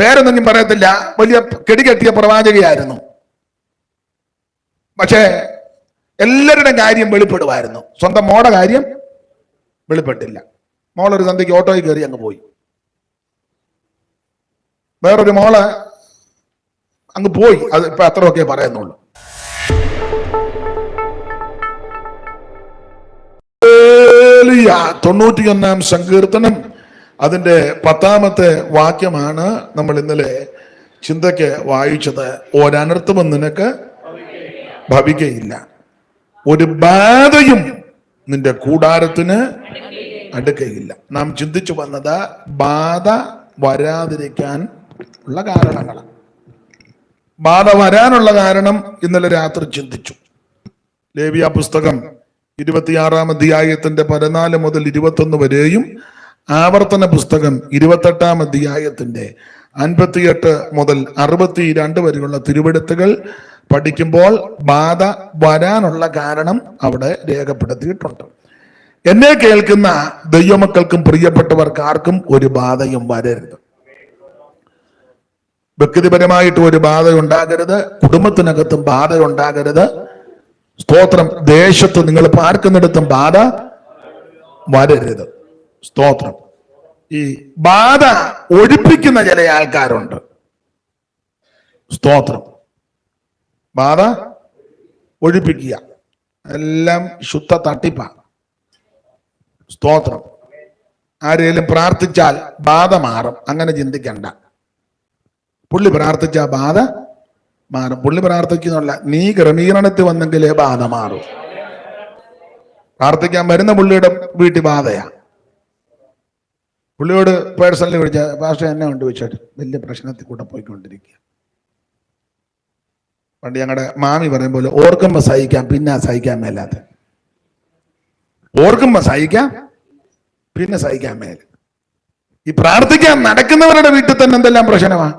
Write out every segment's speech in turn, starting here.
പേരൊന്നും ഞാൻ പറയത്തില്ല. വലിയ കെടികെട്ടിയ പ്രവാചകയായിരുന്നു. പക്ഷേ എല്ലാവരുടെയും കാര്യം വെളിപ്പെടുമായിരുന്നു. സ്വന്തം മോടെ കാര്യം വെളിപ്പെട്ടില്ല. മോളൊരു സന്ധ്യക്ക് ഓട്ടോയിൽ കയറി അങ്ങ് പോയി. വേറൊരു മോൾ അങ്ങ് പോയി. അത് ഇപ്പൊ അത്രയൊക്കെ പറയുന്നുള്ളൂ. തൊണ്ണൂറ്റിയൊന്നാം സങ്കീർത്തനം. അതിന്റെ പത്താമത്തെ വാക്യമാണ് നമ്മൾ ഇന്നലെ ചിന്തയ്ക്ക് വായിച്ചത്. ഒരനർത്ഥവും നിനക്ക് ഭവിക്കയില്ല. ഒരു ബാധയും നിന്റെ കൂടാരത്തിന് അടുക്കയില്ല. നാം ചിന്തിച്ചു വന്നത് ബാധ വരാതിരിക്കാൻ ഉള്ള കാരണങ്ങളാണ്. ബാധ വരാനുള്ള കാരണം ഇന്നലെ രാത്രി ചിന്തിച്ചു. ലേവിയ പുസ്തകം ഇരുപത്തിയാറാം അധ്യായത്തിന്റെ പതിനാല് മുതൽ ഇരുപത്തൊന്ന് വരെയും ആവർത്തന പുസ്തകം ഇരുപത്തെട്ടാം അധ്യായത്തിന്റെ അൻപത്തിയെട്ട് മുതൽ അറുപത്തി രണ്ട് വരെയുള്ള തിരുവെടുത്തുകൾ പഠിക്കുമ്പോൾ ബാധ വരാനുള്ള കാരണം അവിടെ രേഖപ്പെടുത്തിയിട്ടുണ്ട്. എന്നെ കേൾക്കുന്ന ദൈവമക്കൾക്കും പ്രിയപ്പെട്ടവർക്ക് ആർക്കും ഒരു ബാധയും വരരുത്. വ്യക്തിപരമായിട്ട് ഒരു ബാധ ഉണ്ടാകരുത് കുടുംബത്തിനകത്തും ബാധ ഉണ്ടാകരുത് സ്തോത്രം ദേശത്ത് നിങ്ങൾ പാർക്കുന്നിടത്തും ബാധ വരരുത്. സ്തോത്രം. ഈ ബാധ ഒഴിപ്പിക്കുന്ന ചില ആൾക്കാരുണ്ട്. സ്തോത്രം. ബാധ ഒഴിപ്പിക്കുക. എല്ലാം ശുദ്ധ തട്ടിപ്പ. സ്തോത്രം. ആരെങ്കിലും പ്രാർത്ഥിച്ചാൽ ബാധ മാറും. അങ്ങനെ ചിന്തിക്കണ്ട. പുള്ളി പ്രാർത്ഥിച്ച ബാധ മാറും. പുള്ളി പ്രാർത്ഥിക്കുന്നുള്ള നീ ക്രമീകരണത്തിൽ വന്നെങ്കിലേ ബാധ മാറും. പ്രാർത്ഥിക്കാൻ വരുന്ന പുള്ളിയുടെ വീട്ടിൽ ബാധയാ. പുള്ളിയോട് പേഴ്സണലി വിളിച്ച പാസ്റ്റർ എന്നെ കൊണ്ട് വെച്ചിട്ട് വലിയ പ്രശ്നത്തിൽ കൂടെ പോയിക്കൊണ്ടിരിക്കുക. പണ്ട് ഞങ്ങളുടെ മാമി പറയും പോലെ ഓർക്കുമ്പോ സഹിക്കാം പിന്നെ സഹിക്കാൻ മേലാത്ത. ഓർക്കുമ്പോ സഹിക്കാം പിന്നെ സഹിക്കാൻ മേല ഈ പ്രാർത്ഥിക്കാൻ നടക്കുന്നവരുടെ വീട്ടിൽ തന്നെ എന്തെല്ലാം പ്രശ്നമാണ്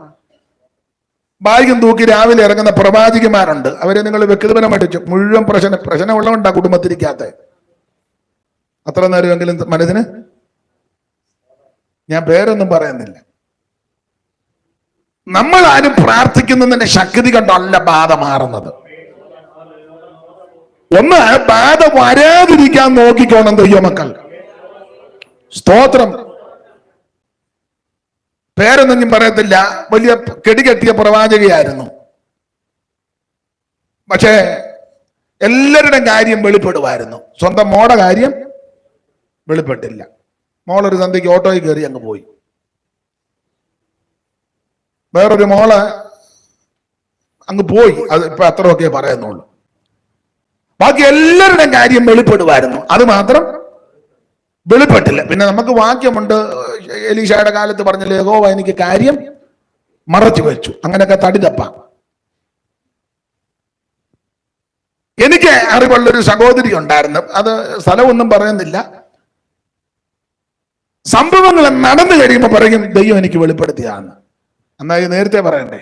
ഭാഗ്യം തൂക്കി രാവിലെ ഇറങ്ങുന്ന പ്രവാചികമാരുണ്ട് അവരെ നിങ്ങൾ വ്യക്തിപരമായിട്ട് മുഴുവൻ പ്രശ്നം പ്രശ്നമുള്ളതുകൊണ്ടാ കുടുംബത്തിരിക്കാത്ത. അത്ര നേരമെങ്കിലും മനസ്സിന് ഞാൻ പേരൊന്നും പറയുന്നില്ല. നമ്മൾ ആരും പ്രാർത്ഥിക്കുന്നതിന്റെ ശക്തി കണ്ടല്ല ബാധ മാറുന്നത്. ഒന്ന് ബാധ വരാതിരിക്കാൻ നോക്കിക്കോണം ദൈവമക്കൾ സ്തോത്രം. പേരൊന്നും ഞാൻ പറയത്തില്ല. വലിയ കെടികെട്ടിയ പ്രവാചകയായിരുന്നു. പക്ഷേ എല്ലാവരുടെയും കാര്യം വെളിപ്പെടുമായിരുന്നു സ്വന്തം മോടെ കാര്യം വെളിപ്പെട്ടില്ല. മോളൊരു സന്ധ്യക്ക് ഓട്ടോയിൽ കയറി അങ്ങ് പോയി. വേറൊരു മോളെ അങ്ങ് പോയി. അത് ഇപ്പൊ അത്രയൊക്കെ പറയുന്നുള്ളൂ. ബാക്കി എല്ലാവരുടെയും കാര്യം വെളിപ്പെടുമായിരുന്നു അത് മാത്രം വെളിപ്പെട്ടില്ല. പിന്നെ നമുക്ക് വാക്യമുണ്ട്. എലീഷയുടെ കാലത്ത് പറഞ്ഞ ലേഖോവ എനിക്ക് കാര്യം മറച്ചു വെച്ചു. അങ്ങനെയൊക്കെ തടി തപ്പാം എനിക്ക് അറിവുള്ളൊരു സഹോദരി ഉണ്ടായിരുന്നു. അത് സ്ഥലമൊന്നും പറയുന്നില്ല. സംഭവങ്ങൾ നടന്നു കഴിയുമ്പോൾ പറയും ദൈവം എനിക്ക് വെളിപ്പെടുത്തിയാന്ന്. എന്നാ ഇത് നേരത്തെ പറയണ്ടേ?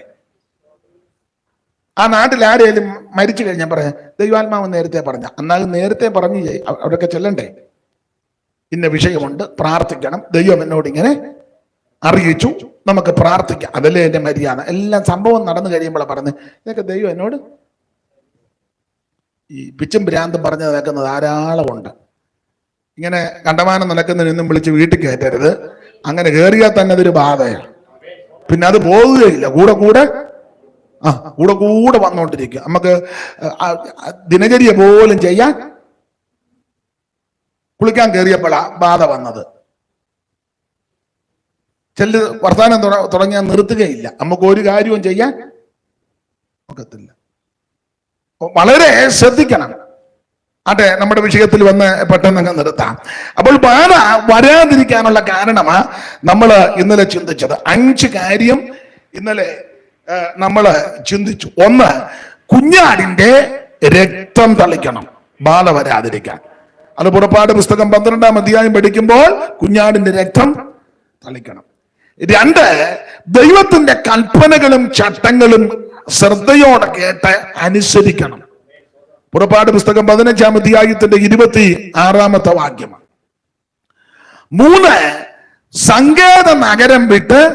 ആ നാട്ടിൽ ആരെയും മരിച്ചു കഴിഞ്ഞാൽ പറയാം ദൈവാത്മാവ് നേരത്തെ പറഞ്ഞ. എന്നാൽ നേരത്തെ പറഞ്ഞു അവിടെയൊക്കെ ചെല്ലണ്ടേ? ഇന്ന വിഷയമുണ്ട് പ്രാർത്ഥിക്കണം. ദൈവം എന്നോട് ഇങ്ങനെ അറിയിച്ചു നമുക്ക് പ്രാർത്ഥിക്കാം. അതല്ലേ എന്റെ മര്യാദ? എല്ലാം സംഭവം നടന്നു കഴിയുമ്പോഴാണ് പറഞ്ഞ് ഇതൊക്കെ ദൈവം എന്നോട്? ഈ പിച്ചും ഭ്രാന്തും പറഞ്ഞു കേൾക്കുന്നത് ധാരാളമുണ്ട്. ഇങ്ങനെ കണ്ടമാനം നടക്കുന്നതിനൊന്നും വിളിച്ച് വീട്ടിൽ കയറ്റരുത്. അങ്ങനെ കയറിയാൽ തന്നെ അതൊരു ബാധയാണ്. പിന്നെ അത് പോകുകയില്ല കൂടെ കൂടെ ആ കൂടെ കൂടെ വന്നുകൊണ്ടിരിക്കും നമുക്ക് ദിനചര്യ പോലും ചെയ്യാൻ കുളിക്കാൻ കയറിയപ്പോഴാ ബാധ വന്നത്. ചെല്ല് വർത്താനം തുട- തുടങ്ങിയാൽ നിർത്തുകയില്ല. നമുക്ക് ഒരു കാര്യവും ചെയ്യാൻ ഒക്കത്തില്ല. വളരെ ശ്രദ്ധിക്കണം. അതെ നമ്മുടെ വിഷയത്തിൽ വന്ന് പെട്ടെന്ന് നിർത്താം. അപ്പോൾ ബാധ വരാതിരിക്കാനുള്ള കാരണമാ നമ്മൾ ഇന്നലെ ചിന്തിച്ചത്. അഞ്ച് കാര്യം ഇന്നലെ നമ്മൾ ചിന്തിച്ചു. ഒന്ന് കുഞ്ഞാടിന്റെ രക്തം തളിക്കണം. ബാധ വരാതിരിക്കാൻ. അത് പുറപ്പാട് പുസ്തകം പന്ത്രണ്ടാം അധ്യായം പഠിക്കുമ്പോൾ കുഞ്ഞാടിന്റെ രക്തം തളിക്കണം. രണ്ട് ദൈവത്തിന്റെ കൽപ്പനകളും ചട്ടങ്ങളും ശ്രദ്ധയോടെ കേട്ട് അനുസരിക്കണം. പുറപ്പാട് പുസ്തകം പതിനഞ്ചാം അധ്യായത്തിന്റെ ഇരുപത്തി ആറാമത്തെ വാക്യമാണ്. മൂന്ന് സങ്കേത നഗരം വിട്ട്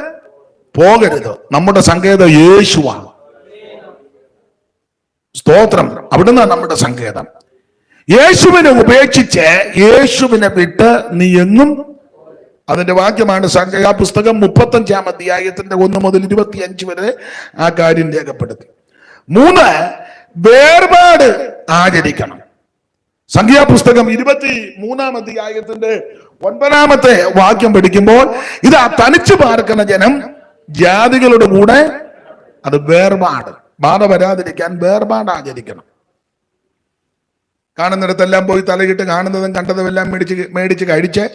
പോകരുത്. നമ്മുടെ സങ്കേതം യേശുവാണ്. സ്തോത്രം. അവിടുന്ന് നമ്മുടെ സങ്കേതം. യേശുവിനെ ഉപേക്ഷിച്ച് യേശുവിനെ വിട്ട് നീ എങ്ങും അതിന്റെ വാക്യമാണ് സംഖ്യ പുസ്തകം മുപ്പത്തഞ്ചാം അധ്യായത്തിന്റെ ഒന്ന് മുതൽ ഇരുപത്തി അഞ്ച് വരെ ആ കാര്യം രേഖപ്പെടുത്തി. മൂന്ന് വേർപാട് ആചരിക്കണം. സംഖ്യാപുസ്തകം ഇരുപത്തി മൂന്നാം അധ്യായത്തിന്റെ ഒൻപതാമത്തെ വാക്യം പഠിക്കുമ്പോൾ ഇത് ആ തനിച്ചു പാർക്കുന്ന ജനം ജാതികളുടെ കൂടെ അത് വേർപാട്. ബാധ വരാതിരിക്കാൻ വേർപാട് ആചരിക്കണം. കാണുന്നിടത്തെല്ലാം പോയി തലയിട്ട് കാണുന്നതും കണ്ടതും എല്ലാം മേടിച്ച് മേടിച്ച് കഴിച്ച്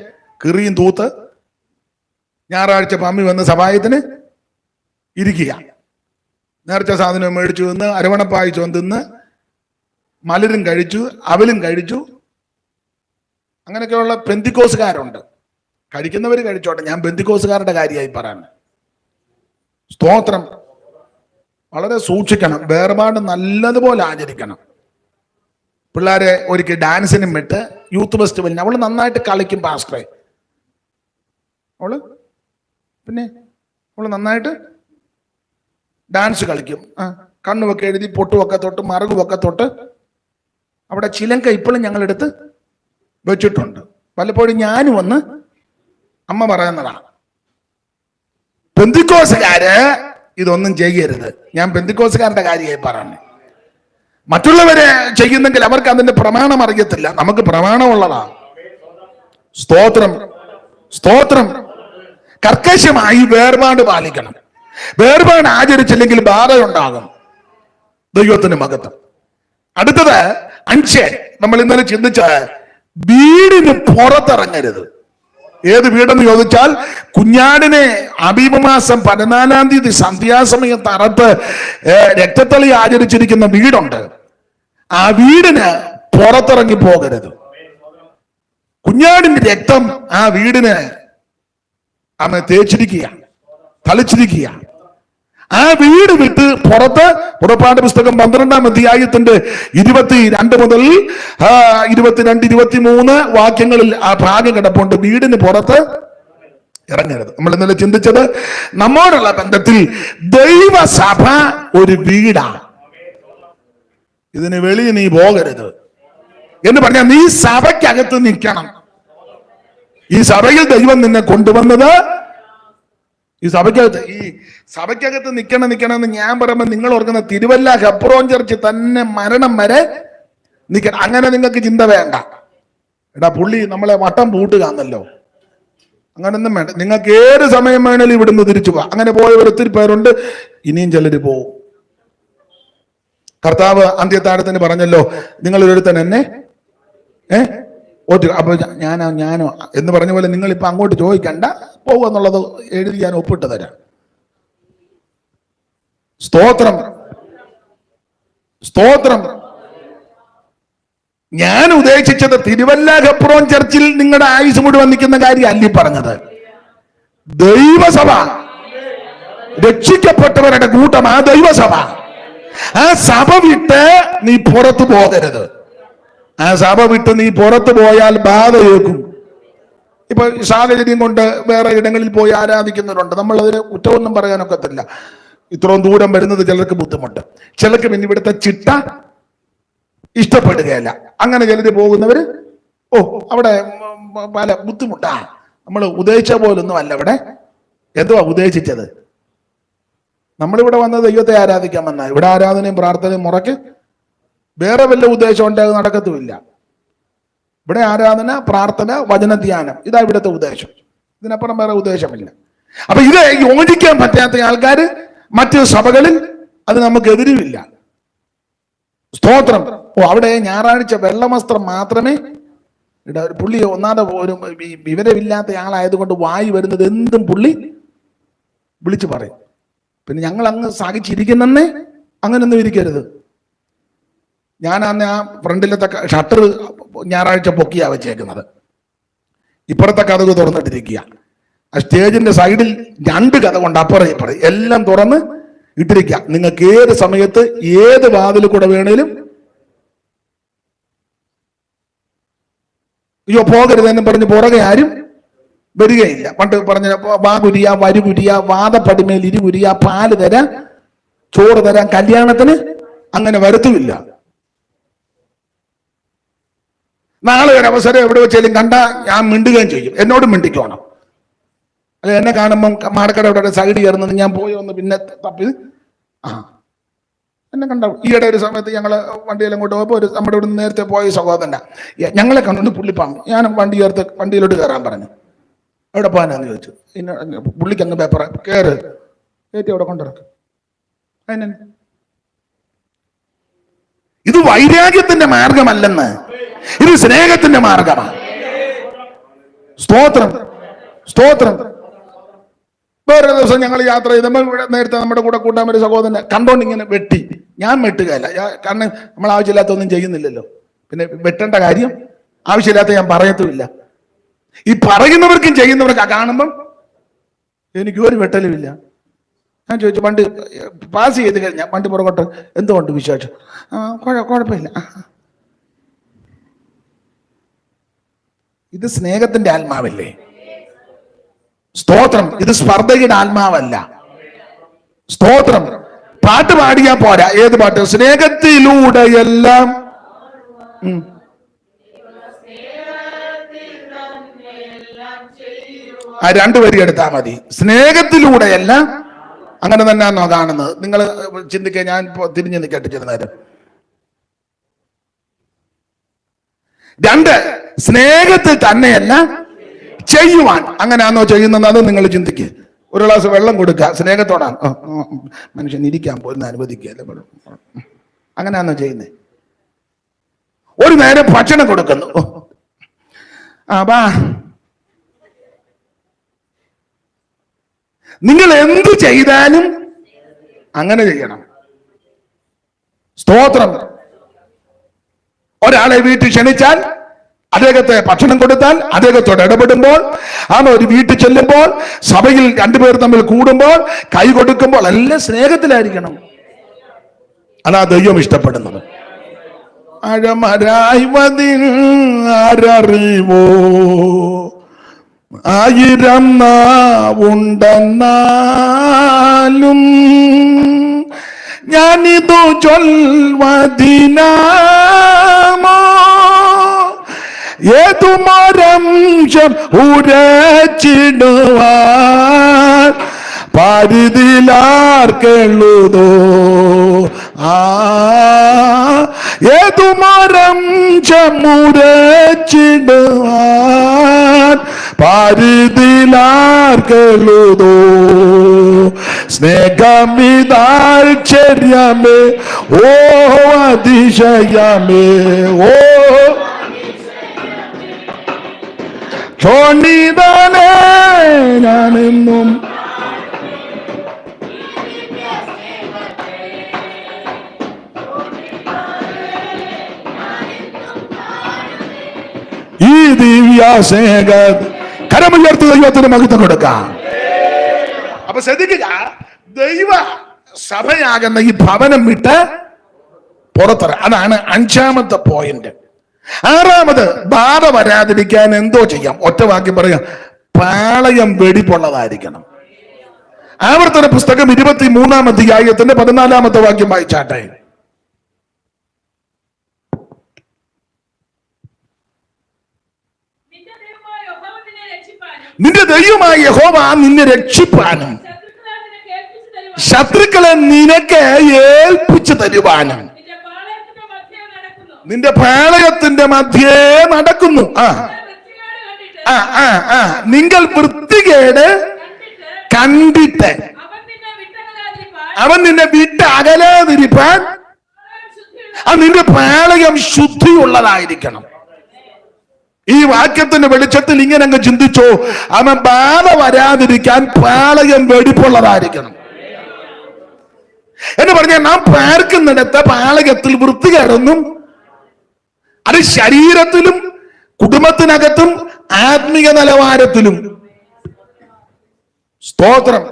കിറിയും തൂത്ത് ഞായറാഴ്ച പമ്മി വന്ന് സഹായത്തിന് ഇരിക്കുക. നേർച്ച സാധനം മേടിച്ചു തിന്ന് അരവണപ്പായസം തിന്ന് മലരും കഴിച്ചു അവലും കഴിച്ചു. അങ്ങനെയൊക്കെയുള്ള പെന്തിക്കോസുകാരുണ്ട് കഴിക്കുന്നവർ കഴിച്ചോട്ടെ ഞാൻ ബന്ധിക്കോസുകാരുടെ കാര്യമായി പറയാൻ സ്തോത്രം. വളരെ സൂക്ഷിക്കണം വേർപാട് നല്ലതുപോലെ ആചരിക്കണം. പിള്ളേരെ ഒരിക്കൽ ഡാൻസിനും വിട്ട് യൂത്ത് ഫെസ്റ്റിവലിന് അവൾ നന്നായിട്ട് കളിക്കും പാസ്റ്ററെ. അവൾ പിന്നെ അവൾ നന്നായിട്ട് ഡാൻസ് കളിക്കും. ആ കണ്ണുമൊക്കെ എഴുതി പൊട്ടുമൊക്കെ തൊട്ട് മറുകുമൊക്കെ തൊട്ട് അവിടെ ചിലങ്ക ഇപ്പോഴും ഞങ്ങളെടുത്ത് വെച്ചിട്ടുണ്ട്. പലപ്പോഴും ഞാനും വന്ന് അമ്മ പറയുന്നതാണ് പെന്തിക്കോസുകാര് ഇതൊന്നും ചെയ്യരുത്. ഞാൻ പെന്തിക്കോസുകാരന്റെ കാര്യമായി പറഞ്ഞു മറ്റുള്ളവരെ ചെയ്യുന്നെങ്കിൽ അവർക്ക് അതിന്റെ പ്രമാണം അറിയത്തില്ല. നമുക്ക് പ്രമാണമുള്ളതാ. സ്തോത്രം സ്തോത്രം. കർക്കശമായി വേർപാട് പാലിക്കണം. വേർപാട് ആചരിച്ചില്ലെങ്കിൽ ബാധയുണ്ടാകും ദൈവത്തിന് മകത്വം അടുത്തത് അഞ്ച് നമ്മൾ ഇന്നലെ ചിന്തിച്ച വീടിന് പുറത്തിറങ്ങരുത്. ഏത് വീടെന്ന് ചോദിച്ചാൽ കുഞ്ഞാടിനെ അഭിമമാസം പതിനാലാം തീയതി സന്ധ്യാസമയത്ത് അറത്ത് ഏ, രക്തത്തളി ആചരിച്ചിരിക്കുന്ന വീടുണ്ട്. ആ വീടിന് പുറത്തിറങ്ങി പോകരുത്. കുഞ്ഞാടിന്റെ രക്തം ആ വീടിന് അമ്മ തേച്ചിരിക്കുക തളിച്ചിരിക്കുക ആ വീട് വിട്ട് പുറത്ത് പുറപ്പാട് പുസ്തകം പന്ത്രണ്ടാം അധ്യായത്തിന്റെ ഇരുപത്തി രണ്ട് മുതൽ ഇരുപത്തിരണ്ട് ഇരുപത്തി മൂന്ന് വാക്യങ്ങളിൽ ആ ഭാഗം കിടപ്പുണ്ട്. വീടിന് പുറത്ത് ഇറങ്ങരുത്. നമ്മൾ ഇന്നലെ ചിന്തിച്ചത് നമ്മോടുള്ള ബന്ധത്തിൽ ദൈവസഭ ഒരു വീടാണ്. ഇതിന് വെളിയിൽ നീ പോകരുത്. എന്ന് പറഞ്ഞാൽ നീ സഭയ്ക്കകത്ത് നിൽക്കണം. ഈ സഭയിൽ ദൈവം നിന്നെ കൊണ്ടുവന്നത് ഈ സഭയ്ക്കകത്ത് ഈ സഭയ്ക്കകത്ത് നിൽക്കണം നിൽക്കണം എന്ന് ഞാൻ പറയുമ്പോൾ നിങ്ങൾ ഓർക്കുന്ന തിരുവല്ല ഹെബ്രോൻ ചർച്ച് തന്നെ മരണം വരെ നിൽക്കണം അങ്ങനെ നിങ്ങൾക്ക് ചിന്ത വേണ്ട. എടാ പുള്ളി നമ്മളെ വട്ടം പൂട്ടുകന്നല്ലോ അങ്ങനൊന്നും വേണ്ട. നിങ്ങൾക്ക് ഏത് സമയം വേണേലും ഇവിടുന്ന് തിരിച്ചു പോവാം അങ്ങനെ പോയവർ ഒത്തിരി പേരുണ്ട്. ഇനിയും ചിലര് പോവും. കർത്താവ് അന്ത്യത്താഴത്തിന് പറഞ്ഞല്ലോ നിങ്ങൾ എന്നെ ഏ? ഒറ്റ അപ്പൊ ഞാൻ ഞാനോ എന്ന് പറഞ്ഞ പോലെ നിങ്ങൾ ഇപ്പൊ അങ്ങോട്ട് ചോദിക്കണ്ട. പോകുക എന്നുള്ളത് എഴുതി ഞാൻ ഒപ്പിട്ട് തരാം. സ്തോത്രം. സ്തോത്രം. ഞാൻ ഉദ്ദേശിച്ചത് തിരുവല്ല ഗപ്രോൻ ചർച്ചിൽ നിങ്ങളുടെ ആയുസ് മുഴുവൻ നിൽക്കുന്ന കാര്യം അല്ലി പറഞ്ഞത്. ദൈവസഭ. രക്ഷിക്കപ്പെട്ടവരുടെ കൂട്ടം ആ ദൈവസഭ. ആ സഭ വിട്ട് നീ പുറത്തു പോകരുത്. ആ സഭ വിട്ട് നീ പുറത്തു പോയാൽ ബാധ കേൾക്കും ഇപ്പൊ സാഹചര്യം കൊണ്ട് വേറെ ഇടങ്ങളിൽ പോയി ആരാധിക്കുന്നവരുണ്ട്. നമ്മൾ അതിന് കുറ്റമൊന്നും പറയാനൊക്കത്തില്ല. ഇത്രയും ദൂരം വരുന്നത് ചിലർക്ക് ബുദ്ധിമുട്ട്. ചിലർക്ക് പിന്നെ ഇവിടുത്തെ ചിട്ട ഇഷ്ടപ്പെടുകയല്ല. അങ്ങനെ ചിലർ പോകുന്നവര് ഓ അവിടെ പല ബുദ്ധിമുട്ടാ. നമ്മൾ ഉദ്ദേശിച്ച പോലൊന്നും അല്ല ഇവിടെ. എന്തുവാ ഉദ്ദേശിച്ചത്? നമ്മളിവിടെ വന്നത് ദൈവത്തെ ആരാധിക്കാൻ ഇവിടെ ആരാധനയും പ്രാർത്ഥനയും മുറയ്ക്ക് വേറെ വല്ല ഉദ്ദേശം ഉണ്ടെങ്കിൽ നടക്കത്തുമില്ല. ഇവിടെ ആരാധന പ്രാർത്ഥന വചനധ്യാനം ഇതാ ഇവിടുത്തെ ഉദ്ദേശം. ഇതിനപ്പുറം വേറെ ഉദ്ദേശമില്ല. അപ്പൊ ഇത് യോജിക്കാൻ പറ്റാത്ത ആൾക്കാർ മറ്റു സഭകളിൽ അത് നമുക്ക് എതിരുമില്ല സ്തോത്രം. ഓ അവിടെ ഞായറാഴ്ച വെള്ളവസ്ത്രം മാത്രമേ പുള്ളി ഒന്നാമത് ഒരു വിവരമില്ലാത്ത ആളായതുകൊണ്ട് വായി വരുന്നത് എന്തും പുള്ളി വിളിച്ചു പറയും. പിന്നെ ഞങ്ങൾ അങ്ങ് സാധിച്ചിരിക്കുന്നേ അങ്ങനൊന്നും ഇരിക്കരുത്. ഞാൻ അന്ന് ആ ഫ്രണ്ടിലത്തെ ഷട്ടർ ഞായറാഴ്ച പൊക്കിയാ വെച്ചേക്കുന്നത്. ഇപ്പുറത്തെ കഥക് തുറന്നിട്ടിരിക്കുക ആ സ്റ്റേജിന്റെ സൈഡിൽ രണ്ട് കഥ കൊണ്ട് അപ്പുറം ഇപ്പുറം എല്ലാം തുറന്ന് ഇട്ടിരിക്കുക നിങ്ങൾക്ക് ഏത് സമയത്ത് ഏത് വാതിൽ കൂടെ വേണേലും അയ്യോ പോകരുത് എന്നും പറഞ്ഞ് പുറകെ ആരും വരികയില്ല. പണ്ട് പറഞ്ഞ വാ കുരിയ വരു കുരിയ വാദപ്പടിമേൽ കുരിയ പാൽ തരാൻ ചോറ് തരാൻ കല്യാണത്തിന് അങ്ങനെ വരുത്തുമില്ല. നാളെ ഒരു അവസരം എവിടെ വെച്ചാലും കണ്ട ഞാൻ മിണ്ടുകയും ചെയ്യും. എന്നോട് മിണ്ടിക്കോണം. അല്ല എന്നെ കാണുമ്പം മാടക്കടവിടെ സൈഡ് കയറുന്നത് ഞാൻ പോയി ഒന്ന് പിന്നെ തപ്പി. ആ. എന്നെ കണ്ട ഈയിടെ ഒരു സമയത്ത് ഞങ്ങൾ വണ്ടിയിൽ അങ്ങോട്ട് പോയപ്പോൾ ഒരു നമ്മുടെ ഇവിടെ നേരത്തെ പോയ സഹോദരന ഞങ്ങളെ കണ്ടുകൊണ്ട് പുള്ളിപ്പാണ് ഞാൻ വണ്ടി ചേർത്ത് വണ്ടിയിലോട്ട് കയറാൻ പറഞ്ഞു. എവിടെ പോകാനാന്ന് ചോദിച്ചു. പിന്നെ പുള്ളിക്ക് അങ്ങ് പേപ്പർ കയറ് കയറ്റി അവിടെ കൊണ്ടിറക്കും അതിനെ. ഇത് വൈരാഗ്യത്തിന്റെ മാർഗമല്ലെന്ന് ഇത് സ്നേഹത്തിന്റെ മാർഗമാണ് സ്തോത്രം. സ്തോത്രം. വേറെ ദിവസം ഞങ്ങൾ യാത്ര ചെയ്ത് നമ്മൾ ഇവിടെ നേരത്തെ നമ്മുടെ കൂടെ കൂട്ടാൻ ഒരു സഹോദരനെ കണ്ടോണ്ട് ഇങ്ങനെ വെട്ടി. ഞാൻ വെട്ടുകയല്ല. കാരണം നമ്മൾ ആവശ്യമില്ലാത്തൊന്നും ചെയ്യുന്നില്ലല്ലോ. പിന്നെ വെട്ടേണ്ട കാര്യം ആവശ്യമില്ലാത്ത ഞാൻ പറയത്തുമില്ല. ഈ പറയുന്നവർക്കും ചെയ്യുന്നവർക്കും കാണുമ്പം എനിക്ക് ഒരു വെട്ടലുമില്ല ഞാൻ ചോദിച്ചു പണ്ട് പാസ് ചെയ്ത് കഴിഞ്ഞാൽ പണ്ട് പുറകോട്ട് എന്തുകൊണ്ട് വിശേഷം കുഴപ്പമില്ല ആ, ആ. ഇത് സ്നേഹത്തിന്റെ ആത്മാവല്ലേ? സ്തോത്രം. ഇത് സ്പർദ്ധയുടെ ആത്മാവല്ല. സ്തോത്രം. പാട്ട് പാടിയാ പോരാ. ഏത് പാട്ട്? സ്നേഹത്തിലൂടെ എല്ലാം ആ രണ്ടു വരി എടുത്താ മതി. സ്നേഹത്തിലൂടെയല്ല. അങ്ങനെ തന്നെയാണോ കാണുന്നത്? നിങ്ങൾ ചിന്തിക്കുക ഞാൻ തിരിഞ്ഞു നിൽക്കട്ടെ ചില നേരം രണ്ട്. സ്നേഹത്തിൽ തന്നെയല്ല ചെയ്യുവാൻ. അങ്ങനെയാണോ ചെയ്യുന്നത്? അത് നിങ്ങൾ ചിന്തിക്കുക ഒരു ഗ്ലാസ് വെള്ളം കൊടുക്കുക സ്നേഹത്തോടാണ് മനുഷ്യൻ ഇരിക്കാൻ പോലും അനുവദിക്കുകയല്ലേ. വെള്ളം. അങ്ങനെയാണോ ചെയ്യുന്നത് ഒരു നേരം ഭക്ഷണം കൊടുക്കുന്നു. അപ്പാ നിങ്ങൾ എന്ത് ചെയ്താലും അങ്ങനെ ചെയ്യണം. സ്തോത്രം. ഒരാളെ വീട്ടിൽ ക്ഷണിച്ചാൽ അദ്ദേഹത്തെ ഭക്ഷണം കൊടുത്താൽ അദ്ദേഹത്തോട് ഇടപെടുമ്പോൾ ആ ഒരു വീട്ടിൽ ചെല്ലുമ്പോൾ സഭയിൽ രണ്ടുപേർ തമ്മിൽ കൂടുമ്പോൾ കൈ കൊടുക്കുമ്പോൾ എല്ലാം സ്നേഹത്തിലായിരിക്കണം. അതാ ദൈവം ഇഷ്ടപ്പെടുന്നത്. അഴമരായ്മതിൻ ആരറിവോ? ആയിരം നാവുണ്ടെന്നാലും ഞാനിതു ചൊൽവതിനാമോ? ഏതു മരംശം ഉരച്ചിടുവാൻ പരിതിലാർക്കെഴുതോ ആ ഏതു മരം ചമുരച്ചിടുവാൻ പരിതിലാർക്കെഴുതോ സ്നേഹമിതാശ്ചര്യമേ ഓ അതിശയമേ ഓ ക്ഷോണിതാനേ ഞാനെന്നും ഈ ദിവ്യാസേക കരമുയർത്തി ദൈവത്തിന് മഹത്വം കൊടുക്കാം അപ്പൊ ശ്രദ്ധിക്കുക ദൈവ സഭയാകുന്ന ഈ ഭവനം വിട്ട് പുറത്തറ അതാണ് അഞ്ചാമത്തെ പോയിന്റ് ആറാമത് ബാധ വരാതിരിക്കാൻ എന്തോ ചെയ്യാം. ഒറ്റ വാക്യം പറയാം. പാളയം വെടിപ്പുള്ളതായിരിക്കണം ആവർത്തന പുസ്തകം ഇരുപത്തി മൂന്നാം അധ്യായത്തിന്റെ പതിനാലാമത്തെ വാക്യം വായിച്ചാട്ടെ. നിന്റെ ദൈവമായ യഹോവ നിന്നെ രക്ഷിപ്പാനും നിന്റെ ദൈവമായ യഹോവ നിന്നെ രക്ഷിപ്പാനും. ശത്രുക്കളെ നിനക്ക് ഏൽപ്പിച്ചു തരുവാനും ശത്രുക്കളെ നിനക്ക് ഏൽപ്പിച്ചു തരുവാനും നിന്റെ പാളയത്തിന്റെ മധ്യേ നടക്കുന്നു. ആ. ആ ആ നിങ്ങൾ വൃത്തികേട് കണ്ടിട്ട് അവൻ നിന്നെ വിട്ട് അകലാതിരിപ്പാൻ ആ നിന്റെ പാളയം ശുദ്ധിയുള്ളതായിരിക്കണം. ഈ വാക്യത്തിന്റെ വെളിച്ചത്തിൽ ഇങ്ങനെ അങ്ങ് ചിന്തിച്ചോ അവൻ ബാധ വരാതിരിക്കാൻ പാളയം വെടിപ്പുള്ളതായിരിക്കണം. എന്ന് പറഞ്ഞാൽ നാം പാർക്കുന്നിടത്ത് പാളയത്തിൽ വൃത്തികേടൊന്നും അത് ശരീരത്തിലും കുടുംബത്തിനകത്തും ആത്മീയ നിലവാരത്തിലും. സ്തോത്രം.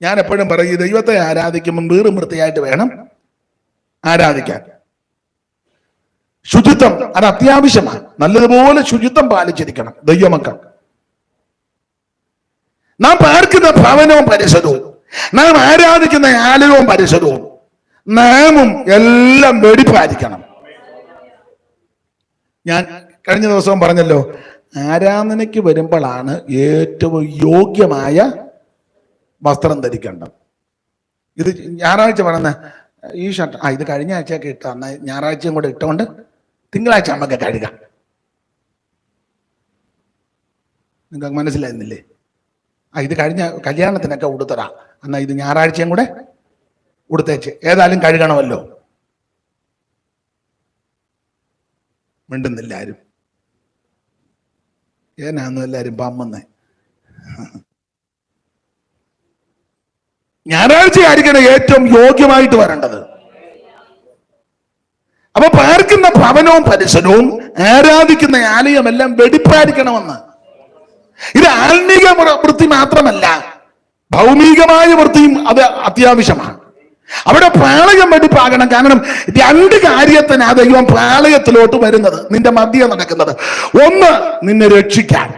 ഞാൻ എപ്പോഴും പറയും ദൈവത്തെ ആരാധിക്കുമ്പോൾ വീറും വൃത്തിയായിട്ട് വേണം ആരാധിക്കാൻ. ശുചിത്വം അത് അത്യാവശ്യമാണ്. നല്ലതുപോലെ ശുചിത്വം പാലിച്ചിരിക്കണം ദൈവമക്കൾ. നാം പാർക്കുന്ന ഭവനവും പരിസരവും നാം ആരാധിക്കുന്ന ആലയവും പരിസരവും നാമും എല്ലാം വെടിപ്പായിരിക്കണം ഞാൻ കഴിഞ്ഞ ദിവസം പറഞ്ഞല്ലോ ആരാധനയ്ക്ക് വരുമ്പോഴാണ് ഏറ്റവും യോഗ്യമായ വസ്ത്രം ധരിക്കേണ്ടത്. ഇത് ഞായറാഴ്ച പറഞ്ഞ ഈ ഷർട്ട് ആ ഇത് കഴിഞ്ഞ ആഴ്ചയൊക്കെ ഇട്ട ഞായറാഴ്ചയും കൂടെ ഇട്ടുകൊണ്ട് തിങ്കളാഴ്ച നമുക്ക് കഴുകാം. നിങ്ങൾക്ക് മനസ്സിലായിരുന്നില്ലേ? ആ ഇത് കഴിഞ്ഞ കല്യാണത്തിനൊക്കെ ഉടുത്തടാ എന്നാ ഇത് ഞായറാഴ്ചയും കൂടെ ഉടുത്തേച്ച് ഏതായാലും കഴുകണമല്ലോ. മിണ്ടുന്നില്ല ആരും. ഏനാന്നും എല്ലാരും പമ്മെന്ന്. ഞായറാഴ്ച ആയിരിക്കണം ഏറ്റവും യോഗ്യമായിട്ട് വരേണ്ടത്. അപ്പൊ പാർക്കുന്ന ഭവനവും പരിസരവും ആരാധിക്കുന്ന ആലയം എല്ലാം വെടിപ്പായിരിക്കണമെന്ന്. ഇത് ആത്മീക വൃത്തി മാത്രമല്ല ഭൗമികമായ വൃത്തിയും അത് അത്യാവശ്യമാണ്. അവിടെ പ്രാളയം വെടിപ്പാകണം കാരണം രണ്ട് കാര്യത്തിനാ ദൈവം പ്രാളയത്തിലോട്ട് വരുന്നത്. നിന്റെ മദ്യം നടക്കുന്നത്. ഒന്ന് നിന്നെ രക്ഷിക്കാൻ.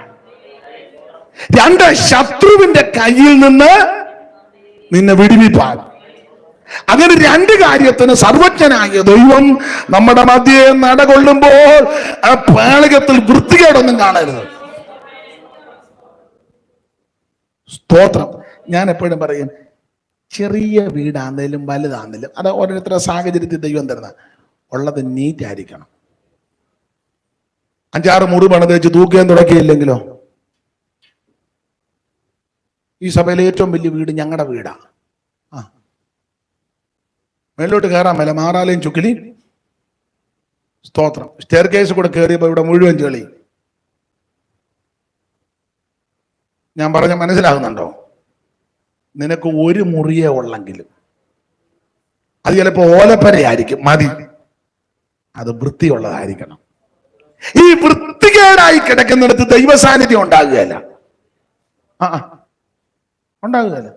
രണ്ട് ശത്രുവിന്റെ കയ്യിൽ നിന്ന് നിന്നെ വിടിവിപ്പാൻ. അങ്ങനെ രണ്ട് കാര്യത്തിന് സർവജ്ഞനായ ദൈവം നമ്മുടെ മധ്യയെ നടകൊള്ളുമ്പോൾ ആ പാളകത്തിൽ വൃത്തികേടൊന്നും കാണരുത്. സ്തോത്രം. ഞാൻ എപ്പോഴും പറയും ചെറിയ വീടാണെങ്കിലും വലുതാണെങ്കിലും അത് ഓരോരുത്തരുടെ സാഹചര്യത്തിൽ ദൈവം തരുന്ന ഉള്ളത് നീറ്റ് ആയിരിക്കണം. അഞ്ചാറ് മുറി പണിത് വെച്ച് തൂക്കുകയും തുടക്കിയില്ലെങ്കിലോ? ഈ സഭയിലെ ഏറ്റവും വലിയ വീട് ഞങ്ങളുടെ വീടാണ് മേലോട്ട് കയറാൻ മേല മാറാലയും ചുക്കിലി. സ്തോത്രം. സ്റ്റെയർ കേസ് കൂടെ കയറിയപ്പോ ഇവിടെ മുഴുവൻ ചെളി. ഞാൻ പറഞ്ഞ മനസ്സിലാകുന്നുണ്ടോ? നിനക്ക് ഒരു മുറിയേ ഉള്ളെങ്കിലും. അത് ചിലപ്പോ ഓലപ്പരയായിരിക്കും. മതി. അത് വൃത്തിയുള്ളതായിരിക്കണം. ഈ വൃത്തികേടായി കിടക്കുന്നിടത്ത് ദൈവസാന്നിധ്യം ഉണ്ടാകുകയല്ല. ആ. ഉണ്ടാകുകയല്ല.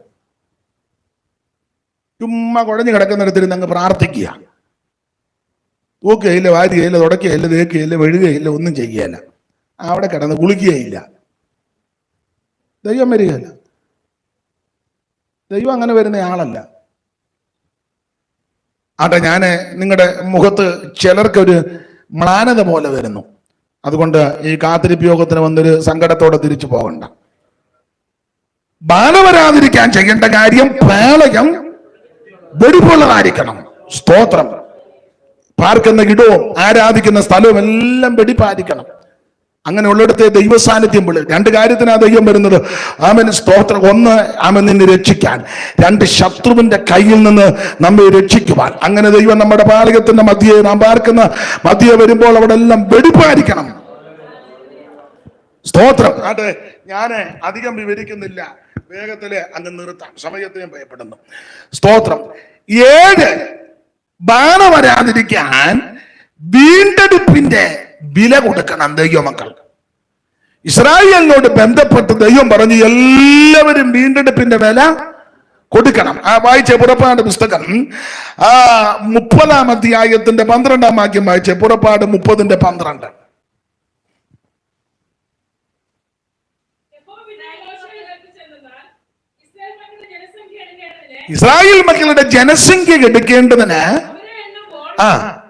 ചുമ്മാ കുഴഞ്ഞു കിടക്കുന്നിടത്തിൽ അങ്ങ് പ്രാർത്ഥിക്കുക. തൂക്കുകയില്ല വാരുകയില്ല തുടക്കുകയില്ല തേക്കുകയില്ല വെഴുകയില്ല ഒന്നും ചെയ്യുകയല്ല അവിടെ കിടന്ന് കുളിക്കുകയില്ല. ദൈവം വരികയല്ല. ദൈവം അങ്ങനെ വരുന്ന ആളല്ല. ആട്ടെ ഞാൻ നിങ്ങളുടെ മുഖത്ത് ചിലർക്കൊരു മ്ലാനത പോലെ വരുന്നു. അതുകൊണ്ട് ഈ കാത്തിരിപ്പ് യോഗത്തിന് വന്നൊരു സങ്കടത്തോടെ തിരിച്ചു പോകണ്ട. ബാല വരാതിരിക്കാൻ ചെയ്യേണ്ട കാര്യം പ്രളയം വെടിപ്പുള്ളതായിരിക്കണം സ്തോത്രം. പാർക്കുന്ന ഇടവും ആരാധിക്കുന്ന സ്ഥലവും എല്ലാം വെടിപ്പായിരിക്കണം അങ്ങനെ ഉള്ളിടത്തെ ദൈവ സാന്നിധ്യം വിളി. രണ്ട് കാര്യത്തിനാ ദൈവം വരുന്നത്. ആമൻ. സ്തോത്രം. ഒന്ന് ആമൻ നിന്നെ രക്ഷിക്കാൻ. രണ്ട് ശത്രുവിന്റെ കയ്യിൽ നിന്ന് നമ്മെ രക്ഷിക്കുവാൻ. അങ്ങനെ ദൈവം നമ്മുടെ പാലകത്തിന്റെ മധ്യയെ നാം പാർക്കുന്ന മധ്യയെ വരുമ്പോൾ അവിടെ എല്ലാം വെടിപ്പായിരിക്കണം. സ്തോത്രം. അതെ ഞാൻ അധികം വിവരിക്കുന്നില്ല. വേഗത്തിൽ അങ്ങ് നിർത്താം. സമയത്തെ ഞാൻ ഭയപ്പെടുന്നു. സ്തോത്രം. ഏഴ് ബാണ വരാതിരിക്കാൻ വീണ്ടെടുപ്പിന്റെ വില കൊടുക്കണം ദൈവമക്കൾ ഇസ്രായേലിനോട് ബന്ധപ്പെട്ട് ദൈവം പറഞ്ഞു എല്ലാവരും വീണ്ടെടുപ്പിന്റെ വില കൊടുക്കണം. ആ വായിച്ച പുറപ്പാട് പുസ്തകം. ആ മുപ്പതാം അധ്യായത്തിന്റെ പന്ത്രണ്ടാം വാക്യം വായിച്ച പുറപ്പാട് മുപ്പതിന്റെ പന്ത്രണ്ട്. ഇസ്രായേൽ മക്കളുടെ ജനസംഖ്യ എടുക്കേണ്ടതിന് ആ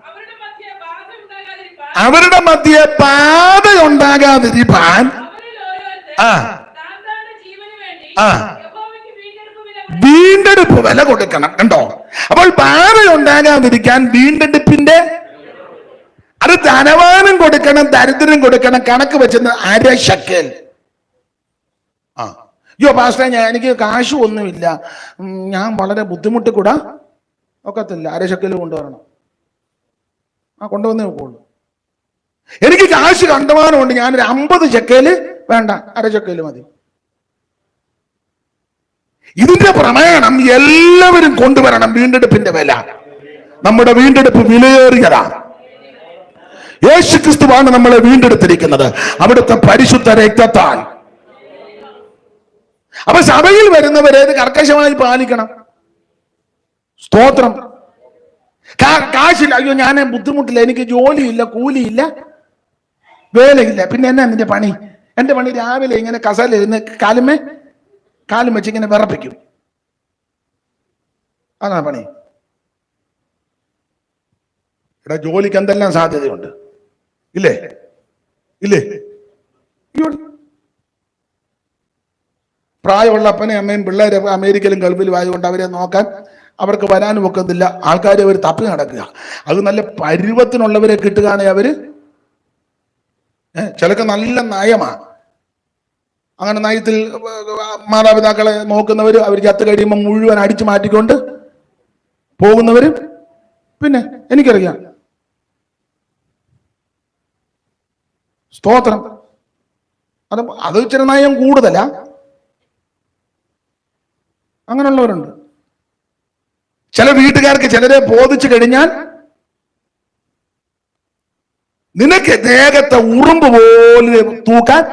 അവരുടെ മധ്യ ബാധ ഉണ്ടാകാതിരിക്കാൻ അവരുടെ മധ്യ പാത ഉണ്ടാകാതിരിക്കാൻ അവരിൽ ആ. ആ. വീണ്ടെടുപ്പ് വില കൊടുക്കണം. കണ്ടോ? അപ്പോൾ പാത ഉണ്ടാകാതിരിക്കാൻ വീണ്ടെടുപ്പിന്റെ അത് ധനവാനും കൊടുക്കണം ദരിദ്രം കൊടുക്കണം കണക്ക് വെച്ചെന്ന് അര ശക്കൽ. ആ. അയ്യോ പാസ്റ്റർ ഞാൻ എനിക്ക് കാശ് ഒന്നുമില്ല. ഞാൻ വളരെ ബുദ്ധിമുട്ട് കൂടാ. ഒക്കത്തില്ല. അര ശക്കൽ കൊണ്ടുവരണം. ആ കൊണ്ടുവന്നേ നോക്കുള്ളൂ എനിക്ക് കാശ് കണ്ടമാനമുണ്ട്. ഞാനൊരു അമ്പത് ചെക്കയിൽ വേണ്ട അര ചെക്കയിൽ മതി. ഇതിന്റെ പ്രമേണം എല്ലാവരും കൊണ്ടുവരണം. വീണ്ടെടുപ്പിന്റെ വില. നമ്മുടെ വീണ്ടെടുപ്പ് വിലയേറിയതാണ് യേശു ക്രിസ്തുവാണ് നമ്മളെ വീണ്ടെടുത്തിരിക്കുന്നത്. അവിടുത്തെ പരിശുദ്ധ രക്തത്താൽ. അപ്പൊ സഭയിൽ വരുന്നവരെ ഇത് കർക്കശമായി പാലിക്കണം? സ്തോത്രം. കാശില്ല. അയ്യോ ഞാൻ ബുദ്ധിമുട്ടില്ല. എനിക്ക് ജോലിയില്ല കൂലിയില്ല. വേലയില്ല. പിന്നെ എന്നാ നിന്റെ പണി? എന്റെ പണി രാവിലെ ഇങ്ങനെ കസല ഇരുന്ന് കാലുമേ കാലും വെച്ച് ഇങ്ങനെ വിറപ്പിക്കും. അതാ പണി. ഇവിടെ ജോലിക്ക് എന്തെല്ലാം സാധ്യതയുണ്ട്? ഇല്ലേ? ഇല്ലേ. പ്രായമുള്ള അപ്പനെ അമ്മയും പിള്ളേരെ അമേരിക്കയിലും ഗൾഫിലും ആയതുകൊണ്ട് അവരെ നോക്കാൻ അവർക്ക് വരാനും ഒക്കത്തില്ല. ആൾക്കാരെ അവർ തപ്പി നടക്കുക. അത് നല്ല പരുവത്തിനുള്ളവരെ കിട്ടുകയാണെങ്കിൽ ഏഹ് ചിലക്ക് നല്ല നയമാണ്. അങ്ങനെ നയത്തിൽ മാതാപിതാക്കളെ നോക്കുന്നവർ അവർ ചത്ത് കഴിയുമ്പോൾ മുഴുവൻ അടിച്ചു മാറ്റിക്കൊണ്ട് പോകുന്നവരും പിന്നെ എനിക്കറിയാം. സ്തോത്രം. അത് അത് ഇച്ചിരി നയം കൂടുതലാ. അങ്ങനെയുള്ളവരുണ്ട്. ചില വീട്ടുകാർക്ക് ചിലരെ ബോധിച്ചു കഴിഞ്ഞാൽ നിനക്ക് ദേഹത്തെ ഉറുമ്പ് പോലെ തൂക്കാൻ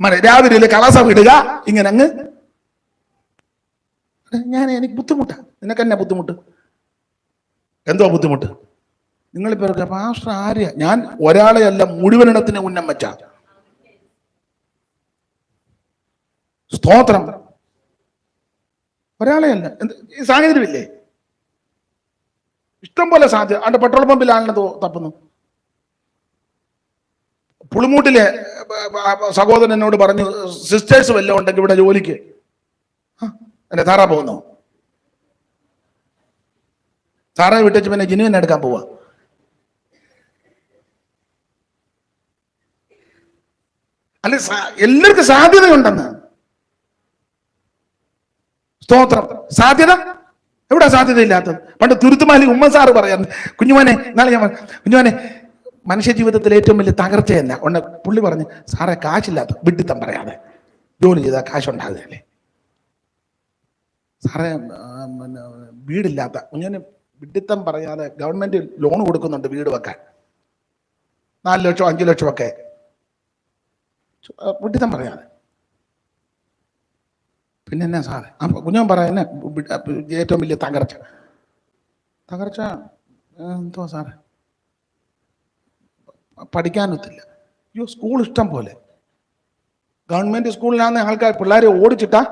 മന രാവിലെ കളസ വിടുക ഇങ്ങനെ അങ്ങ്. ഞാൻ എനിക്ക് ബുദ്ധിമുട്ടാണ് നിനക്ക് എന്നാ ബുദ്ധിമുട്ട്? എന്തോ ബുദ്ധിമുട്ട്? നിങ്ങളിപ്പോ പാസ്റ്റർ ആര്യ? ഞാൻ ഒരാളെ അല്ല മുഴുവനിടത്തിന് ഉന്നം വെച്ച. സ്തോത്രം. ഒരാളെ അല്ല സാഹചര്യമില്ലേ ഇഷ്ടം പോലെ സാധ്യത അവിടെ പെട്രോൾ പമ്പിലാണല്ലോ തോ- തപ്പുന്നു പുളിമൂട്ടിലെ സഹോദരൻ എന്നോട് പറഞ്ഞു സിസ്റ്റേഴ്സ് വല്ലതും ഉണ്ടെങ്കിൽ ഇവിടെ ജോലിക്ക്. എന്നെ താറാ പോകുന്നു. താറാ വിട്ടേച്ച് പിന്നെ ജിനുവിനെ എടുക്കാൻ പോവാ. അല്ലെ എല്ലാവർക്കും സാധ്യതയുണ്ടെന്ന്. സ്തോത്രം. സാധ്യത? എവിടെ സാധ്യതയില്ലാത്തത്? പണ്ട് തുരുത്തുമാലി ഉമ്മ സാറ് പറയാൻ കുഞ്ഞുമോനെ നാളെ ഞാൻ കുഞ്ഞുമോനെ മനുഷ്യ ജീവിതത്തിൽ ഏറ്റവും വലിയ തകർച്ച തന്നെ ഉടനെ പുള്ളി പറഞ്ഞ് സാറേ കാശില്ലാത്ത വിഡിത്തം പറയാതെ. ജോലി ചെയ്താൽ കാശുണ്ടാകുകയല്ലേ? സാറേ പിന്നെ വീടില്ലാത്ത കുഞ്ഞിന് വിഡിത്തം പറയാതെ ഗവൺമെന്റ് ലോൺ കൊടുക്കുന്നുണ്ട് വീട് വെക്കാൻ. നാല് ലക്ഷം അഞ്ചു ലക്ഷം ഒക്കെ. വിഡിത്തം പറയാതെ. പിന്നെ എന്നാ സാറേ? അപ്പൊ കുഞ്ഞൻ പറയാ എന്നെ ഏറ്റവും വലിയ തകർച്ച. തകർച്ച എന്തോ സാറേ? പഠിക്കാനൊത്തില്ല. അയ്യോ സ്കൂൾ ഇഷ്ടം പോലെ. ഗവൺമെന്റ് സ്കൂളിലാണ് ആൾക്കാർ പിള്ളേരെ ഓടിച്ചിട്ടാ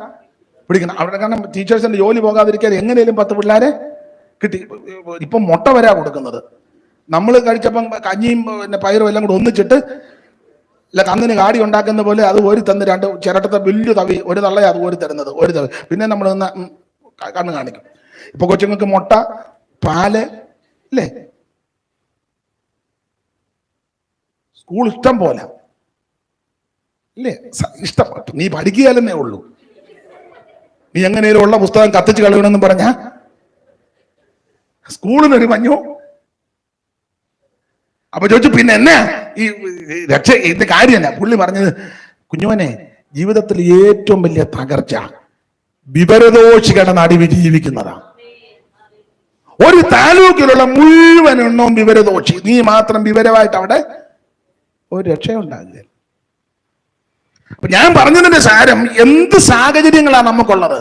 പിടിക്കണം. അവിടെ കാരണം ടീച്ചേഴ്സിന്റെ ജോലി പോകാതിരിക്കാൻ എങ്ങനെയും പത്ത് പിള്ളേരെ കിട്ടി. ഇപ്പം മുട്ട വരാ കൊടുക്കുന്നത്. നമ്മൾ കഴിച്ചപ്പം കഞ്ഞിയും പിന്നെ പയറും എല്ലാം കൂടെ ഒന്നിച്ചിട്ട് അല്ല കന്നിന് കാടി ഉണ്ടാക്കുന്ന പോലെ അത് ഒരു തന്ന് രണ്ട് ചിരട്ടത്തെ വലിയ തവി ഒരു തള്ളയാ അത് ഒരു തരുന്നത് ഒരു തവി. പിന്നെ നമ്മൾ കണ്ണ് കാണിക്കും. ഇപ്പൊ കൊച്ചുങ്ങൾക്ക് മുട്ട പാൽ അല്ലേ സ്കൂൾ ഇഷ്ടം പോലെ. ഇല്ലേ? ഇഷ്ടപ്പെട്ടു. നീ പഠിക്കുകയല്ലെന്നേ ഉള്ളൂ. നീ എങ്ങനെയും ഉള്ള പുസ്തകം കത്തിച്ച് കളയണമെന്ന് പറഞ്ഞ? സ്കൂളിനൊരു മഞ്ഞു. അപ്പൊ ചോദിച്ചു പിന്നെ എന്നാ? ഈ രക്ഷ ഇതിന്റെ കാര്യമല്ല പുള്ളി പറഞ്ഞത് കുഞ്ഞുവനെ ജീവിതത്തിൽ ഏറ്റവും വലിയ തകർച്ച വിവരദോഷികളുടെ നടുവിൽ ജീവിക്കുന്നതാ ഒരു താലൂക്കിലുള്ള മുഴുവൻ എണ്ണവും വിവരദോഷി. നീ മാത്രം വിവരമായിട്ട് അവിടെ ഒരു രക്ഷയുണ്ടാകുക അപ്പൊ ഞാൻ പറഞ്ഞതിന്റെ സാരം എന്ത് സാഹചര്യങ്ങളാണ് നമുക്കുള്ളത്?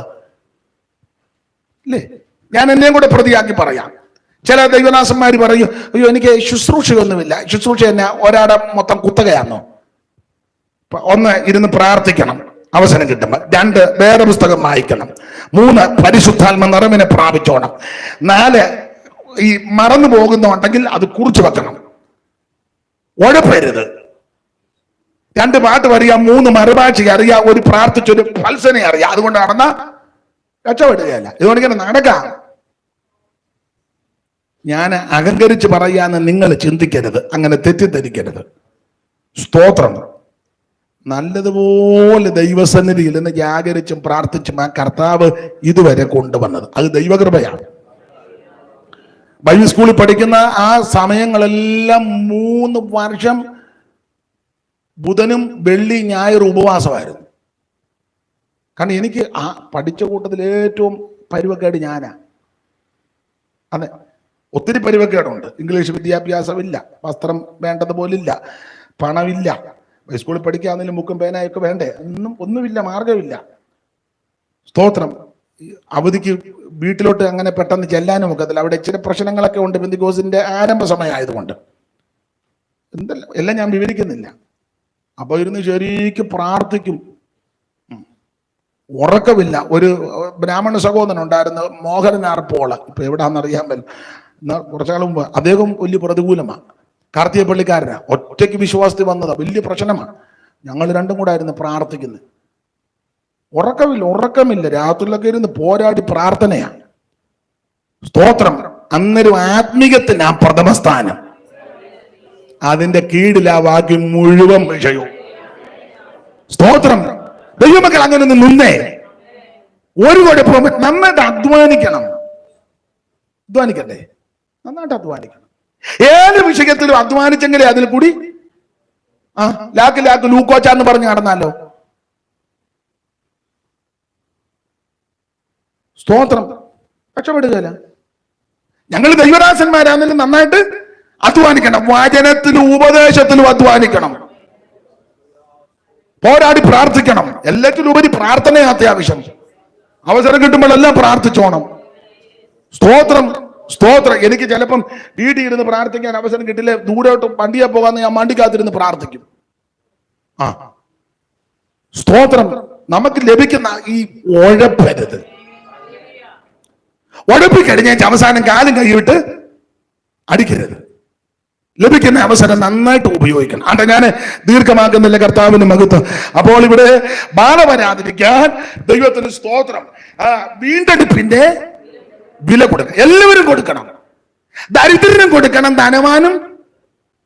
അല്ലേ ഞാൻ എന്നെയും കൂടെ പ്രതിയാക്കി പറയാം. ചില ദൈവദാസന്മാർ പറയും അയ്യോ എനിക്ക് ശുശ്രൂഷയൊന്നുമില്ല. ശുശ്രൂഷ തന്നെ ഒരാടെ മൊത്തം കുത്തകയാണോ ഒന്ന് ഇരുന്ന് പ്രാർത്ഥിക്കണം. അവസരം കിട്ടുമ്പോൾ രണ്ട് വേറെ പുസ്തകം വായിക്കണം. മൂന്ന് പരിശുദ്ധാത്മ നിറവിനെ പ്രാപിച്ചോണം. നാല് ഈ മറന്നു പോകുന്നുണ്ടെങ്കിൽ അത് കുറിച്ചു വെക്കണം. ഉഴപ്പരുത്. രണ്ട് പാട്ട് അറിയാം മൂന്ന് മറുപാക്ഷി അറിയാം ഒരു പ്രാർത്ഥിച്ചൊരു ഫൽസനെ അറിയാം. അതുകൊണ്ട് നടന്ന രക്ഷപ്പെടുകയല്ല ഇതുകൊണ്ട് ഇങ്ങനെ നടക്കാം. ഞാൻ അഹങ്കരിച്ച് പറയാന്ന് നിങ്ങൾ ചിന്തിക്കരുത്. അങ്ങനെ തെറ്റിദ്ധരിക്കരുത്. സ്തോത്രം. നല്ലതുപോലെ ദൈവസന്നിധിയിൽ നിന്ന് ജാഗരിച്ചും പ്രാർത്ഥിച്ചും ആ കർത്താവ് ഇതുവരെ കൊണ്ടുവന്നത്. അത് ദൈവകൃപയാണ്. ബൈബിൾ സ്കൂളിൽ പഠിക്കുന്ന ആ സമയങ്ങളെല്ലാം മൂന്ന് വർഷം ബുധനും വെള്ളി ഞായർ ഉപവാസമായിരുന്നു. കാരണം എനിക്ക് ആ പഠിച്ച കൂട്ടത്തിൽ ഏറ്റവും പരുവക്കേട് ഞാനാ. അതെ ഒത്തിരി പരുവക്കേടുണ്ട്. ഇംഗ്ലീഷ് വിദ്യാഭ്യാസമില്ല വസ്ത്രം വേണ്ടതുപോലില്ല പണമില്ല. സ്കൂളിൽ പഠിക്കാന്നെങ്കിലും ബുക്കും പേനയൊക്കെ വേണ്ടേ? ഒന്നും ഒന്നുമില്ല മാർഗമില്ല സ്തോത്രം. അവധിക്ക് വീട്ടിലോട്ട് അങ്ങനെ പെട്ടെന്ന് ചെല്ലാനും ഒക്കത്തില്ല. അവിടെ ഇച്ചിരി പ്രശ്നങ്ങളൊക്കെ ഉണ്ട്. ബിന്ദുഗോസിന്റെ ആരംഭ സമയമായതുകൊണ്ട്. എന്തല്ല എല്ലാം ഞാൻ വിവരിക്കുന്നില്ല. അപ്പൊ ഇരുന്ന് ശരിക്കും പ്രാർത്ഥിക്കും. ഉറക്കമില്ല. ഒരു ബ്രാഹ്മണ സഹോദരൻ ഉണ്ടായിരുന്നു മോഹനനാർ പോള. ഇപ്പൊ എവിടാന്നറിയാൻ പറ്റും കുറച്ചാൾ മുമ്പ് അദ്ദേഹം വലിയ പ്രതികൂലമാണ് കാർത്തിക പള്ളിക്കാരനാ. ഒറ്റയ്ക്ക് വിശ്വാസത്തിൽ വന്നതാ. വലിയ പ്രശ്നമാണ് ഞങ്ങൾ രണ്ടും കൂടെ ആയിരുന്നു പ്രാർത്ഥിക്കുന്നത് ഉറക്കമില്ല. ഉറക്കമില്ല. രാത്രിയിലൊക്കെ ഇരുന്ന് പോരാടി പ്രാർത്ഥനയാണ് സ്തോത്രം. അന്നൊരു ആത്മീകത്തിന് ആ പ്രഥമ സ്ഥാനം. അതിന്റെ കീഴിൽ ആ വാക്യം മുഴുവൻ വിഷയവും സ്തോത്രം. ദൈവമക്കൾ അങ്ങനെ ഒന്ന് നിന്നേ. ഒരു കുഴപ്പവും നന്നായിട്ട് അധ്വാനിക്കണം. അധ്വാനിക്കണ്ടേ നന്നായിട്ട് അധ്വാനിക്കണം. ഏത് വിഷയത്തിലും അധ്വാനിച്ചെങ്കിലേ അതിൽ കൂടി ആ ലാക്ക് ലാക്ക് ലൂക്കോച്ചാന്ന് പറഞ്ഞ് നടന്നാലോ? സ്തോത്രം. രക്ഷപ്പെടുകയല്ല. ഞങ്ങൾ ദൈവദാസന്മാരാണെങ്കിലും നന്നായിട്ട് അധ്വാനിക്കണം. വചനത്തിലും ഉപദേശത്തിലും അധ്വാനിക്കണം. പോരാടി പ്രാർത്ഥിക്കണം. എല്ലാറ്റിലും ഉപരി പ്രാർത്ഥന അത്യാവശ്യം അവസരം കിട്ടുമ്പോഴെല്ലാം പ്രാർത്ഥിച്ചോണം. സ്തോത്രം സ്തോത്രം. എനിക്ക് ചിലപ്പം വീട്ടിൽ ഇരുന്ന് പ്രാർത്ഥിക്കാൻ അവസരം കിട്ടില്ല. ദൂരോട്ട് വണ്ടിയെ പോകാന്ന് ഞാൻ വണ്ടിക്കകത്തിരുന്ന് പ്രാർത്ഥിക്കും. ആ. സ്തോത്രം. നമുക്ക് ലഭിക്കുന്ന ഈ ഉഴപ്പരുത്. ഉഴപ്പിക്കഴിഞ്ഞാൽ അവസാനം കാലം കൈവിട്ട് അടിക്കരുത്. ലഭിക്കുന്ന അവസരം നന്നായിട്ട് ഉപയോഗിക്കണം. അണ്ട ഞാൻ ദീർഘമാക്കുന്നില്ല കർത്താവിന് മഹത്വം. അപ്പോൾ ഇവിടെ ബാധ വരാതിരിക്കാൻ ദൈവത്തിന് സ്തോത്രം. വീണ്ടെടുപ്പിന്റെ വില കൊടുക്കണം എല്ലാവരും കൊടുക്കണം. ദരിദ്രനും കൊടുക്കണം ധനവാനും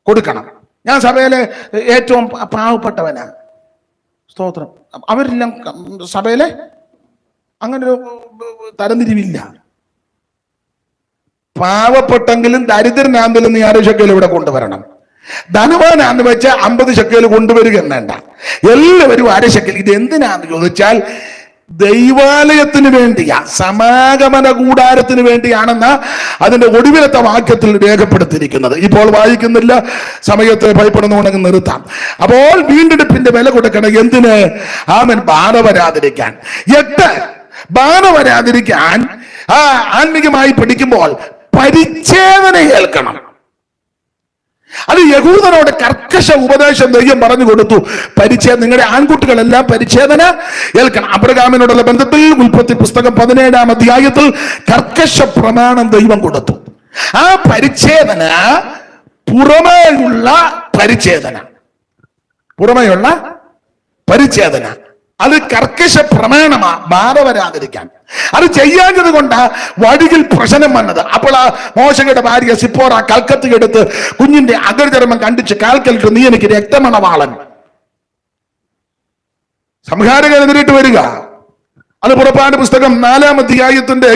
കൊടുക്കണം. ഞാൻ സഭയിലെ ഏറ്റവും പാവപ്പെട്ടവനാണ് സ്തോത്രം. അവരെല്ലാം സഭയിലെ അങ്ങനൊരു തരംതിരിവില്ല. പാവപ്പെട്ടെങ്കിലും ദരിദ്രനാണെങ്കിലും നീ ആറ് ശക്കയിൽ ഇവിടെ കൊണ്ടുവരണം. ധനവാനാന്ന് വെച്ചാൽ അമ്പത് ശക്കയിൽ കൊണ്ടുവരിക എന്നേണ്ട എല്ലാവരും അര ശക്കൽ ഇത് എന്തിനാന്ന് ചോദിച്ചാൽ ദൈവാലയത്തിന് വേണ്ടിയാ സമാഗമന കൂടാരത്തിന് വേണ്ടിയാണെന്ന അതിന്റെ ഒടുവിലത്തെ വാക്യത്തിൽ രേഖപ്പെടുത്തിയിരിക്കുന്നത്. ഇപ്പോൾ വായിക്കുന്നില്ല സമയത്ത് ഭയപ്പെടുന്നുണ്ടെങ്കിൽ നിർത്താം. അപ്പോൾ വീണ്ടെടുപ്പിന്റെ വില കൊടുക്കണം. എന്തിന്? ആമൻ ബാധ വരാതിരിക്കാൻ എട്ട് ബാധ വരാതിരിക്കാൻ ആ ആത്മീകമായി പഠിക്കുമ്പോൾ പരിച്ഛേദന ഏൽക്കണം. അത് യഹൂദനോട് കർക്കശ ഉപദേശം ദൈവം പറഞ്ഞു കൊടുത്തു. പരിച്ഛേദന നിങ്ങളുടെ ആൺകുട്ടികളെല്ലാം പരിച്ഛേദന ഏൽക്കണം. അബ്രഹാമിനോടുള്ള ബന്ധത്തിൽ ഉൽപ്പത്തി പുസ്തകം പതിനേഴാം അധ്യായത്തിൽ കർക്കശ പ്രമാണം ദൈവം കൊടുത്തു. ആ പരിച്ഛേദന പുറമേയുള്ള പരിച്ഛേദന. പുറമേയുള്ള പരിച്ഛേദന. അത് കർക്കശ പ്രമാണമാ ബാധ വരാതിരിക്കാൻ അത് ചെയ്യാഞ്ഞത് കൊണ്ട് വഴിയിൽ പ്രശ്നം വന്നത്. അപ്പോൾ ആ മോശയുടെ ഭാര്യ സിപ്പോറ കൽക്കത്ത് എടുത്ത് കുഞ്ഞിന്റെ അഗ്രചർമ്മം കണ്ടിച്ച് കാൽക്കലിട്ട് നീ എനിക്ക് രക്തമണവാളൻ. സംഹാരകനെതിരിട്ട് വരിക. അത് പുറപ്പാട് പുസ്തകം നാലാം അധ്യായത്തിന്റെ